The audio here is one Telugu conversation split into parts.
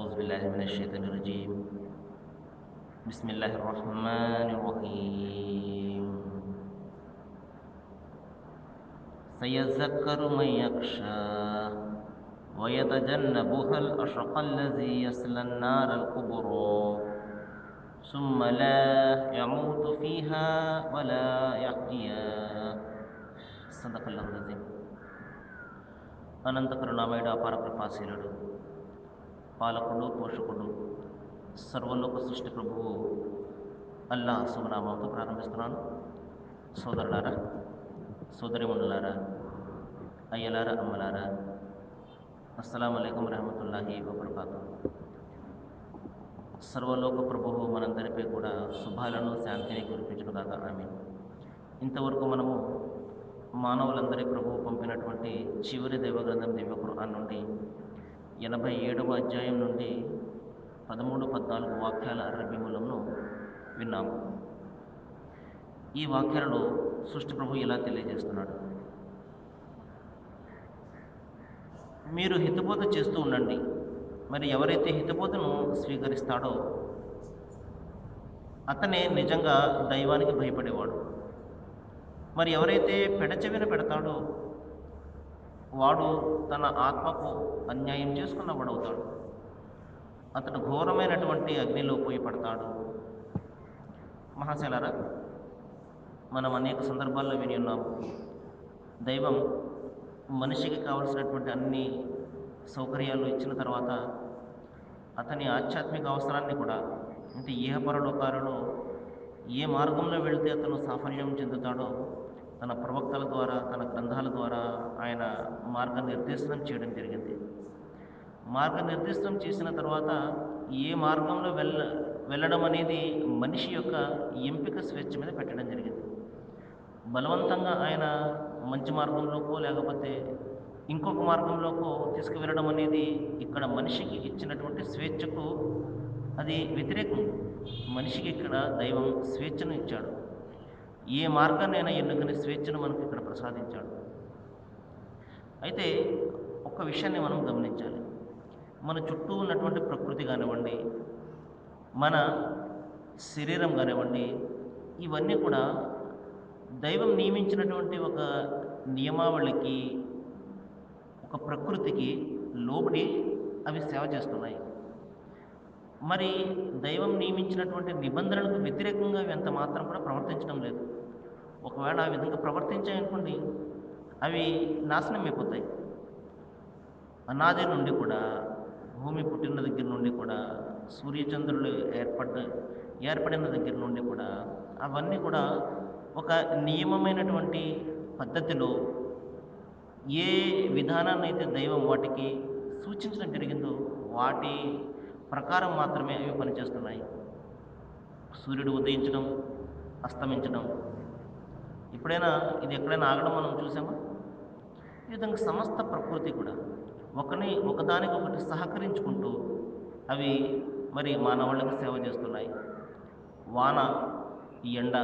أعوذ بالله من الشيطان الرجيم بسم الله الرحمن الرحيم سيذكر من يخشى ويتجنبها الأشقى الذي يصلى النار الكبرى ثم لا يموت فيها ولا يحيا صدق الله العظيم అనంత కరుణామయుడు అపార కృపాశీలుడు పాలకుడు పోషకుడు సర్వలోక సృష్టి ప్రభువు అల్లా శుభనామంతో ప్రారంభిస్తున్నాను. సోదరులారా సోదరిమణులారా అయ్యలారా అమ్మలారా అస్సలం అయికం రహమతుల్లాహి వబర్కాతు. సర్వలోక ప్రభువు మనందరిపై కూడా శుభాలను శాంతిని కురిపించను కాక ఆమె ఇంతవరకు మనము మానవులందరి ప్రభువు పంపినటువంటి చివరి దైవగ్రంథం దివ్య ఖురాన్ నుండి ఎనభై ఏడవ అధ్యాయం నుండి పదమూడు పద్నాలుగు వాక్యాల అరబీ మూలంను విన్నాము. ఈ వాక్యాలలో సృష్టి ప్రభు ఇలా తెలియజేస్తున్నాడు. మీరు హితబోధ చేస్తూ ఉండండి. మరి ఎవరైతే హితబోధను స్వీకరిస్తాడో అతనే నిజంగా దైవానికి భయపడేవాడు. మరి ఎవరైతే పెడచెవిన పెడతాడో వాడు తన ఆత్మకు అన్యాయం చేసుకున్న వాడవుతాడు అతడు ఘోరమైనటువంటి అగ్నిలో పోయి పడతాడు. మహాశలారా మనం అనేక సందర్భాల్లో విని ఉన్నాము. దైవం మనిషికి కావలసినటువంటి అన్ని సౌకర్యాలు ఇచ్చిన తర్వాత అతని ఆధ్యాత్మిక అవసరాన్ని కూడా అంటే ఈహపరలోకాలలో ఏ మార్గంలో వెళితే అతను సాఫల్యం చెందుతాడో తన ప్రవక్తల ద్వారా తన గ్రంథాల ద్వారా ఆయన మార్గనిర్దేశనం చేయడం జరిగింది. మార్గనిర్దేశనం చేసిన తర్వాత ఏ మార్గంలో వెళ్ళ వెళ్ళడం అనేది మనిషి యొక్క ఎంపిక స్వేచ్ఛ మీద పెట్టడం జరిగింది. బలవంతంగా ఆయన మంచి మార్గంలోకో లేకపోతే ఇంకొక మార్గంలోకో తీసుకువెళ్ళడం అనేది ఇక్కడ మనిషికి ఇచ్చినటువంటి స్వేచ్ఛకు అది వ్యతిరేకం. మనిషికి ఇక్కడ దైవం స్వేచ్ఛను ఇచ్చాడు. ఏ మార్గాన్నైనా ఎన్నుకునే స్వేచ్ఛను మనకు ఇక్కడ ప్రసాదించాడు. అయితే ఒక విషయాన్ని మనం గమనించాలి. మన చుట్టూ ఉన్నటువంటి ప్రకృతి కానివ్వండి మన శరీరం కానివ్వండి ఇవన్నీ కూడా దైవం నియమించినటువంటి ఒక నియమావళికి ఒక ప్రకృతికి లోబడి అవి సేవ చేస్తున్నాయి. మరి దైవం నియమించినటువంటి నిబంధనలకు వ్యతిరేకంగా అవి ఎంత మాత్రం కూడా ప్రవర్తించడం లేదు. ఒకవేళ ఆ విధంగా ప్రవర్తించాయనుకోండి అవి నాశనం అయిపోతాయి. అనాది నుండి కూడా భూమి పుట్టిన దగ్గర నుండి కూడా సూర్యచంద్రులు ఏర్పడ్డ ఏర్పడిన దగ్గర నుండి కూడా అవన్నీ కూడా ఒక నియమమైనటువంటి పద్ధతిలో ఏ విధానాన్ని అయితే దైవం వాటికి సూచించడం జరిగిందో వాటి ప్రకారం మాత్రమే అవి పనిచేస్తున్నాయి. సూర్యుడు ఉదయించడం అస్తమించడం ఎప్పుడైనా ఇది ఎక్కడైనా ఆగడం మనం చూసామా? ఈ విధంగా సమస్త ప్రకృతి కూడా ఒకని ఒకదానికొకటి సహకరించుకుంటూ అవి మరి మానవాళ్ళకి సేవ చేస్తున్నాయి. వాన ఈ ఎండ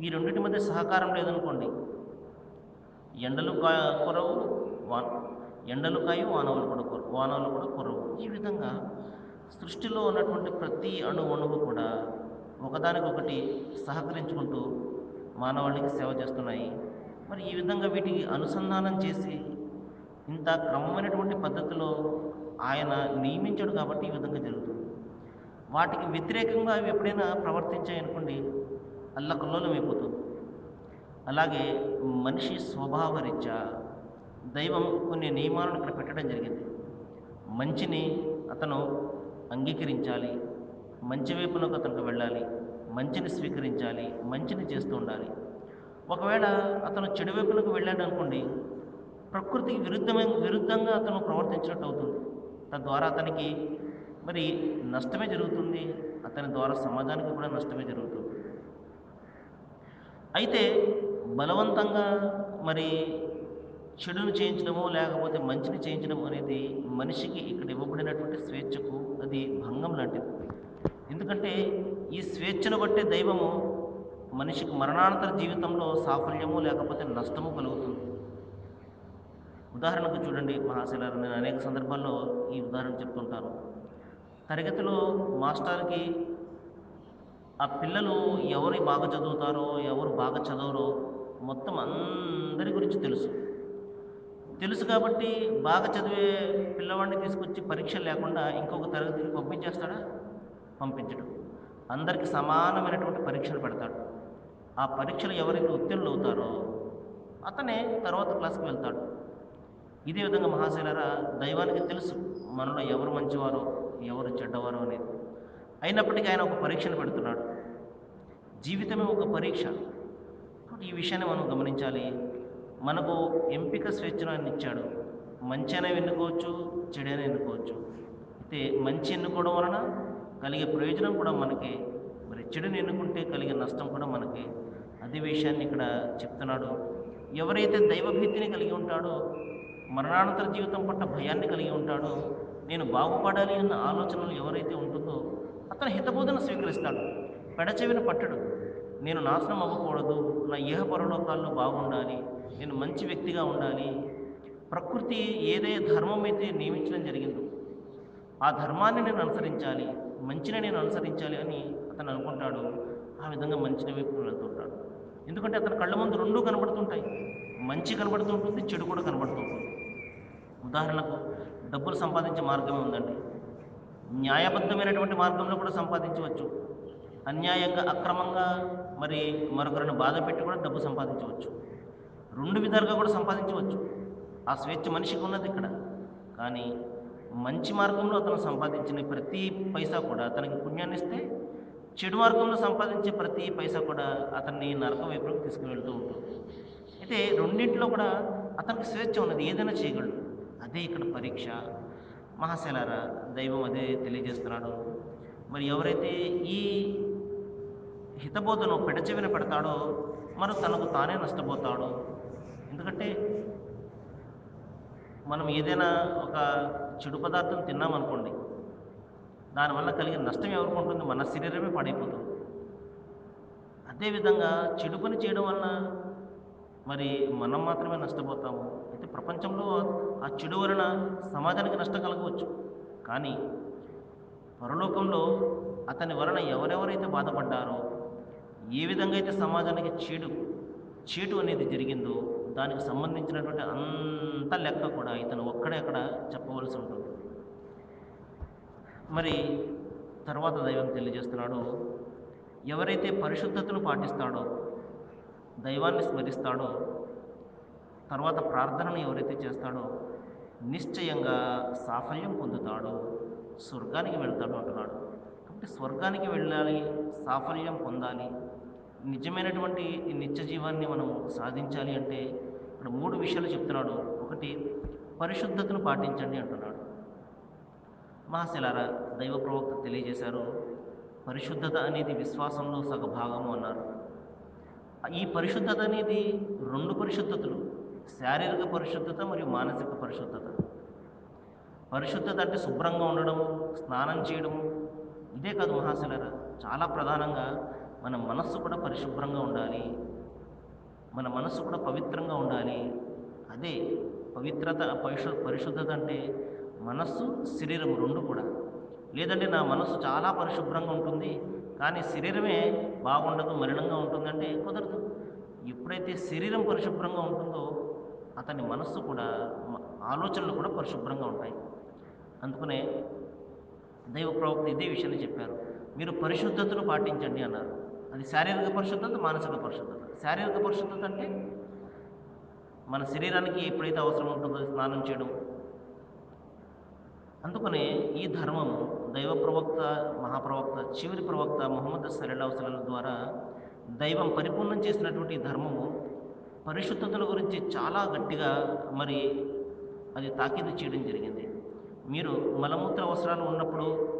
ఈ రెండింటి మధ్య సహకారం లేదనుకోండి. ఎండలు కా కొరవు వాన ఎండలు కాయు వానవులు కూడా కొర వానవులు కూడా కొరవు. ఈ విధంగా సృష్టిలో ఉన్నటువంటి ప్రతి అణు అణువు కూడా ఒకదానికొకటి సహకరించుకుంటూ మానవాళికి సేవ చేస్తున్నాయి. మరి ఈ విధంగా వీటికి అనుసంధానం చేసి ఇంత క్రమమైనటువంటి పద్ధతిలో ఆయన నియమించాడు కాబట్టి ఈ విధంగా జరుగుతుంది. వాటికి వ్యతిరేకంగా అవి ఎప్పుడైనా ప్రవర్తించాయనుకోండి అల్లకల్లోలం అయిపోతుంది. అలాగే మనిషి స్వభావరీత్యా దైవం కొన్ని నియమాలను ఇక్కడ పెట్టడం జరిగింది. మంచిని అతను అంగీకరించాలి మంచి వైపునకు అతనికి వెళ్ళాలి మంచిని స్వీకరించాలి మంచిని చేస్తూ ఉండాలి. ఒకవేళ అతను చెడు వైపులకు వెళ్ళాడు అనుకోండి ప్రకృతికి విరుద్ధమైన విరుద్ధంగా అతను ప్రవర్తించినట్టు అవుతుంది. తద్వారా అతనికి మరి నష్టమే జరుగుతుంది అతని ద్వారా సమాజానికి కూడా నష్టమే జరుగుతుంది. అయితే బలవంతంగా మరి చెడును చేయించడమో లేకపోతే మంచిని చేయించడం అనేది మనిషికి ఇక్కడ ఇవ్వబడినటువంటి స్వేచ్ఛకు అది భంగం లాంటిది. ఎందుకంటే ఈ స్వేచ్ఛను బట్టే దైవము మనిషికి మరణానంతర జీవితంలో సాఫల్యము లేకపోతే నష్టము కలుగుతుంది. ఉదాహరణకు చూడండి మహాశిలారు నేను అనేక సందర్భాల్లో ఈ ఉదాహరణ చెప్తుంటాను. తరగతిలో మాస్టర్కి ఆ పిల్లలు ఎవరు బాగా చదువుతారో ఎవరు బాగా చదవరో మొత్తం అందరి గురించి తెలుసు. తెలుసు కాబట్టి బాగా చదివే పిల్లవాడిని తీసుకొచ్చి పరీక్ష లేకుండా ఇంకొక తరగతికి పంపించేస్తాడా? పంపించడు. అందరికి సమానమైనటువంటి పరీక్షలు పెడతాడు. ఆ పరీక్షలు ఎవరైతే ఉత్తీర్ణులు అవుతారో అతనే తర్వాత క్లాస్కి వెళ్తాడు. ఇదే విధంగా మహాశైలరా దైవానికి తెలుసు మనలో ఎవరు మంచివారో ఎవరు చెడ్డవారో అనేది. అయినప్పటికీ ఆయన ఒక పరీక్షను పెడుతున్నాడు. జీవితమే ఒక పరీక్ష. ఈ విషయాన్ని మనం గమనించాలి. మనకు ఎంపిక స్వేచ్ఛను ఆయన ఇచ్చాడు. మంచి అయినా ఎన్నుకోవచ్చు చెడైనా ఎన్నుకోవచ్చు. అయితే మంచి ఎన్నుకోవడం వలన కలిగే ప్రయోజనం కూడా మనకి మరి చెడుని ఎన్నుకుంటే కలిగే నష్టం కూడా మనకి అదే విషయాన్ని ఇక్కడ చెప్తున్నాడు. ఎవరైతే దైవభీతిని కలిగి ఉంటాడో మరణానంతర జీవితం పట్ల భయాన్ని కలిగి ఉంటాడో నేను బాగుపడాలి అన్న ఆలోచనలు ఎవరైతే ఉంటుందో అతను హితబోధన స్వీకరిస్తాడు. పెడచెవిన పట్టడు. నేను నాశనం అవ్వకూడదు నా ఇహ పరలోకాల్లో బాగుండాలి నేను మంచి వ్యక్తిగా ఉండాలి. ప్రకృతి ఏదే ధర్మం అయితే నియమించడం జరిగిందో ఆ ధర్మాన్ని నేను అనుసరించాలి. మంచిని నేను అనుసరించాలి అని అతను అనుకుంటాడు. ఆ విధంగా మంచిని వైపు వెళ్తుంటాడు. ఎందుకంటే అతని కళ్ళ ముందు రెండూ కనబడుతుంటాయి. మంచి కనబడుతుంటుంది చెడు కూడా కనబడుతుంటుంది. ఉదాహరణకు డబ్బులు సంపాదించే మార్గమే ఉందండి. న్యాయబద్ధమైనటువంటి మార్గంలో కూడా సంపాదించవచ్చు. అన్యాయంగా అక్రమంగా మరి మరొకరిని బాధ పెట్టి కూడా డబ్బు సంపాదించవచ్చు. రెండు విధాలుగా కూడా సంపాదించవచ్చు. ఆ స్వేచ్ఛ మనిషికి ఉన్నది ఇక్కడ. కానీ మంచి మార్గంలో అతను సంపాదించిన ప్రతి పైసా కూడా అతనికి పుణ్యాన్ని ఇస్తే చెడు మార్గంలో సంపాదించే ప్రతి పైసా కూడా అతన్ని నరకం వైపుకి తీసుకువెళ్తూ ఉంటుంది. అయితే రెండింటిలో కూడా అతనికి స్వేచ్ఛ ఉన్నది. ఏదైనా చేయగలడు. అదే ఇక్కడ పరీక్ష. మహాశలారా దైవం అదే తెలియజేస్తున్నాడు. మరి ఎవరైతే ఈ హితబోధను పెడచెవిన పెడతాడో మరి తనకు తానే నష్టపోతాడు. ఎందుకంటే మనం ఏదైనా ఒక చెడు పదార్థం తిన్నామనుకోండి దానివల్ల కలిగే నష్టం ఎవరికి ఉంటుంది? మన శరీరమే పాడైపోతుంది. అదేవిధంగా చెడు పని చేయడం వలన మరి మనం మాత్రమే నష్టపోతాము. అయితే ప్రపంచంలో ఆ చెడు వలన సమాజానికి నష్టం కలగవచ్చు. కానీ పరలోకంలో అతని వలన ఎవరెవరైతే బాధపడ్డారో ఏ విధంగా అయితే సమాజానికి చెడు చీటు అనేది జరిగిందో దానికి సంబంధించినటువంటి అంత లెక్క కూడా ఇతను ఒక్కడే అక్కడ చెప్పవలసి ఉంటుంది. మరి తర్వాత దైవం తెలియజేస్తున్నాడు ఎవరైతే పరిశుద్ధతను పాటిస్తాడో దైవాన్ని స్మరిస్తాడో తర్వాత ప్రార్థనను ఎవరైతే చేస్తాడో నిశ్చయంగా సాఫల్యం పొందుతాడు స్వర్గానికి వెళ్తాడు అంటున్నాడు. కాబట్టి స్వర్గానికి వెళ్ళాలి సాఫల్యం పొందాలి నిజమైనటువంటి నిత్య జీవాన్ని మనం సాధించాలి అంటే ఇక్కడ మూడు విషయాలు చెప్తున్నాడు. ఒకటి పరిశుద్ధతను పాటించండి అంటున్నాడు. మహాశిలారా దైవ ప్రవక్త తెలియజేశారు పరిశుద్ధత అనేది విశ్వాసంలో సగ భాగము అన్నారు. ఈ పరిశుద్ధత అనేది రెండు పరిశుద్ధతలు శారీరక పరిశుద్ధత మరియు మానసిక పరిశుద్ధత. పరిశుద్ధత అంటే శుభ్రంగా ఉండడం స్నానం చేయడం ఇదే కాదు మహాశిలరా చాలా ప్రధానంగా మన మనస్సు కూడా పరిశుభ్రంగా ఉండాలి. మన మనస్సు కూడా పవిత్రంగా ఉండాలి. అదే పవిత్రత పరిశు పరిశుద్ధత అంటే మనస్సు శరీరం రెండు కూడా. లేదంటే నా మనస్సు చాలా పరిశుభ్రంగా ఉంటుంది కానీ శరీరమే బాగుండదు మలినంగా ఉంటుందంటే కుదరదు. ఎప్పుడైతే శరీరం పరిశుభ్రంగా ఉంటుందో అతని మనస్సు కూడా ఆలోచనలు కూడా పరిశుభ్రంగా ఉంటాయి. అందుకనే దైవ ప్రవక్త ఇదే విషయాన్ని చెప్పారు. మీరు పరిశుద్ధతను పాటించండి అన్నారు. అది శారీరక పరిశుద్ధత మానసిక పరిశుద్ధత. శారీరక పరిశుద్ధత అంటే మన శరీరానికి ఎప్పుడైతే అవసరం ఉంటుందో స్నానం చేయడం. అందుకనే ఈ ధర్మము దైవ ప్రవక్త మహాప్రవక్త చివరి ప్రవక్త మొహమ్మద్ సల్లా వసలం ద్వారా దైవం పరిపూర్ణం చేసినటువంటి ధర్మము పరిశుద్ధతల గురించి చాలా గట్టిగా మరి అది తాకీదు చేయడం జరిగింది. మీరు మలమూత్ర అవసరాలు ఉన్నప్పుడు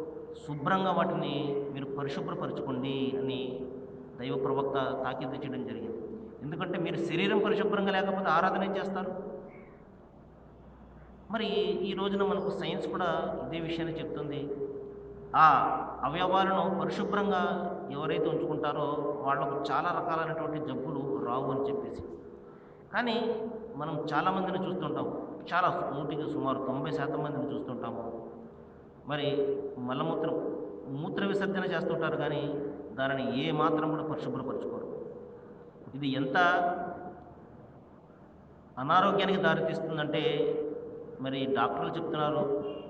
శుభ్రంగా వాటిని మీరు పరిశుభ్రపరచుకోండి అని దైవ ప్రవక్త తాకీదు చేయడం జరిగింది. ఎందుకంటే మీరు శరీరం పరిశుభ్రంగా లేకపోతే ఆరాధన ఏం చేస్తారు? మరి ఈ రోజున మనకు సైన్స్ కూడా ఇదే విషయాన్ని చెప్తుంది. ఆ అవయవాలను పరిశుభ్రంగా ఎవరైతే ఉంచుకుంటారో వాళ్ళకు చాలా రకాలైనటువంటి జబ్బులు రావు అని చెప్పేసి. కానీ మనం చాలామందిని చూస్తుంటాం. చాలా నూటికి సుమారు తొంభై శాతం మందిని చూస్తుంటాము. మరి మలమూత్రం మూత్ర విసర్జన చేస్తుంటారు కానీ దానిని ఏ మాత్రం కూడా పరిశుభ్రపరచుకోరు. ఇది ఎంత అనారోగ్యానికి దారితీస్తుందంటే మరి డాక్టర్లు చెప్తున్నారు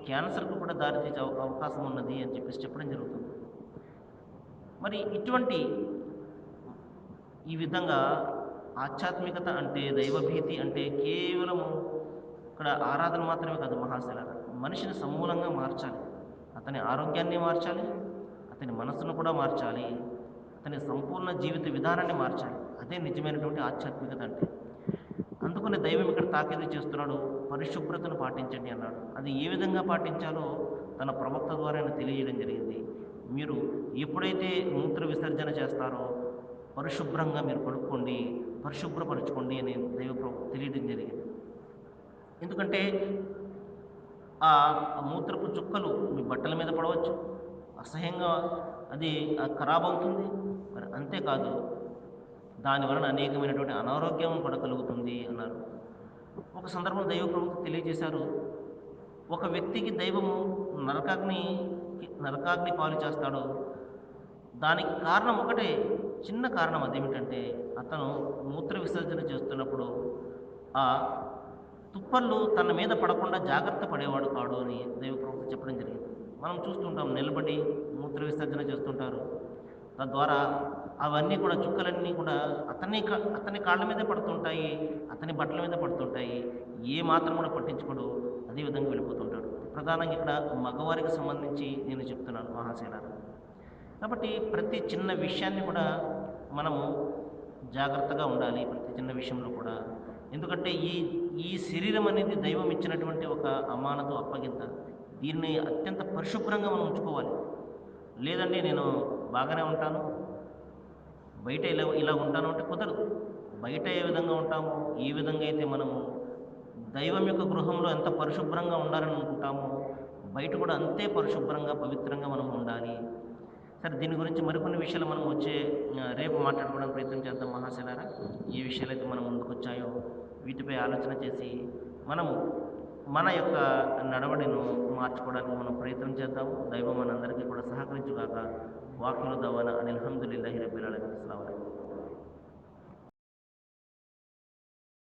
క్యాన్సర్కు కూడా దారితీసే అవకాశం ఉన్నది అని చెప్పేసి చెప్పడం జరుగుతుంది. మరి ఇటువంటి ఈ విధంగా ఆధ్యాత్మికత అంటే దైవభీతి అంటే కేవలము ఇక్కడ ఆరాధన మాత్రమే కాదు మహాశిల మనిషిని సమూలంగా మార్చాలి. అతని ఆరోగ్యాన్ని మార్చాలి. అతని మనస్సును కూడా మార్చాలి. అతని సంపూర్ణ జీవిత విధానాన్ని మార్చాలి. అదే నిజమైనటువంటి ఆధ్యాత్మికత అంటే. అందుకని దైవం ఇక్కడ తాకేది చేస్తున్నాడు పరిశుభ్రతను పాటించండి అన్నాడు. అది ఏ విధంగా పాటించాలో తన ప్రవక్త ద్వారా ఆయన తెలియజేయడం జరిగింది. మీరు ఎప్పుడైతే మూత్ర విసర్జన చేస్తారో పరిశుభ్రంగా మీరు కడుక్కోండి పరిశుభ్రపరచుకోండి అని దైవ తెలియడం జరిగింది. ఎందుకంటే ఆ మూత్రపు చుక్కలు మీ బట్టల మీద పడవచ్చు అసహ్యంగా అది ఆ, ఖరాబ్ అవుతుంది మరి అంతేకాదు దాని వలన అనేకమైనటువంటి అనారోగ్యం కూడా కలుగుతుంది అన్నారు. ఒక సందర్భం దైవ ప్రవక్త తెలియజేశారు ఒక వ్యక్తికి దైవము నరకాగ్ని నరకాగ్ని పాలు చేస్తాడు. దానికి కారణం ఒకటే చిన్న కారణం అదేమిటంటే అతను మూత్ర విసర్జన చేస్తున్నప్పుడు ఆ తుప్పళ్ళు తన మీద పడకుండా జాగ్రత్త పడేవాడు కాడు అని దైవ ప్రవక్త చెప్పడం జరిగింది. మనం చూస్తుంటాం నిలబడి మూత్ర విసర్జన చేస్తుంటారు. తద్వారా అవన్నీ కూడా చుక్కలన్నీ కూడా అతని కా- అతని కాళ్ళ మీద పడుతుంటాయి అతని బట్టల మీద పడుతుంటాయి. ఏ మాత్రం కూడా పట్టించుకోడు అదే విధంగా వెళ్ళిపోతుంటాడు. ప్రధానంగా ఇక్కడ మగవారికి సంబంధించి నేను చెప్తున్నాను మహాశైలారా. కాబట్టి ప్రతి చిన్న విషయాన్ని కూడా మనము జాగ్రత్తగా ఉండాలి ప్రతి చిన్న విషయంలో కూడా. ఎందుకంటే ఈ ఈ శరీరం అనేది దైవం ఇచ్చినటువంటి ఒక అమానత అప్పగింత. దీన్ని అత్యంత పరిశుభ్రంగా మనం ఉంచుకోవాలి. లేదండి నేను బాగానే ఉంటాను. బయట ఇలా ఇలా ఉంటాను అంటే కుదరదు. బయట ఏ విధంగా ఉంటామో? ఏ విధంగా అయితే మనము దైవం యొక్క గృహంలో ఎంత పరిశుభ్రంగా ఉండాలని అనుకుంటామో బయట కూడా అంతే పరిశుభ్రంగా పవిత్రంగా మనం ఉండాలి. సరే దీని గురించి మరికొన్ని విషయాలు మనం వచ్చే రేపు మాట్లాడుకోవడానికి ప్రయత్నం చేద్దాం మహాశనారా ఏ విషయాలు అయితే మనం ముందుకు వచ్చాయో వీటిపై ఆలోచన చేసి మనము మన యొక్క నడవడిను మార్చుకోవడానికి మనం ప్రయత్నం చేద్దాము. దైవం మనందరికీ కూడా సహకరించుగాక. వాక్యులు దవాన అని అల్హమ్దుల్లాహి రబ్బిల్ అలమీన్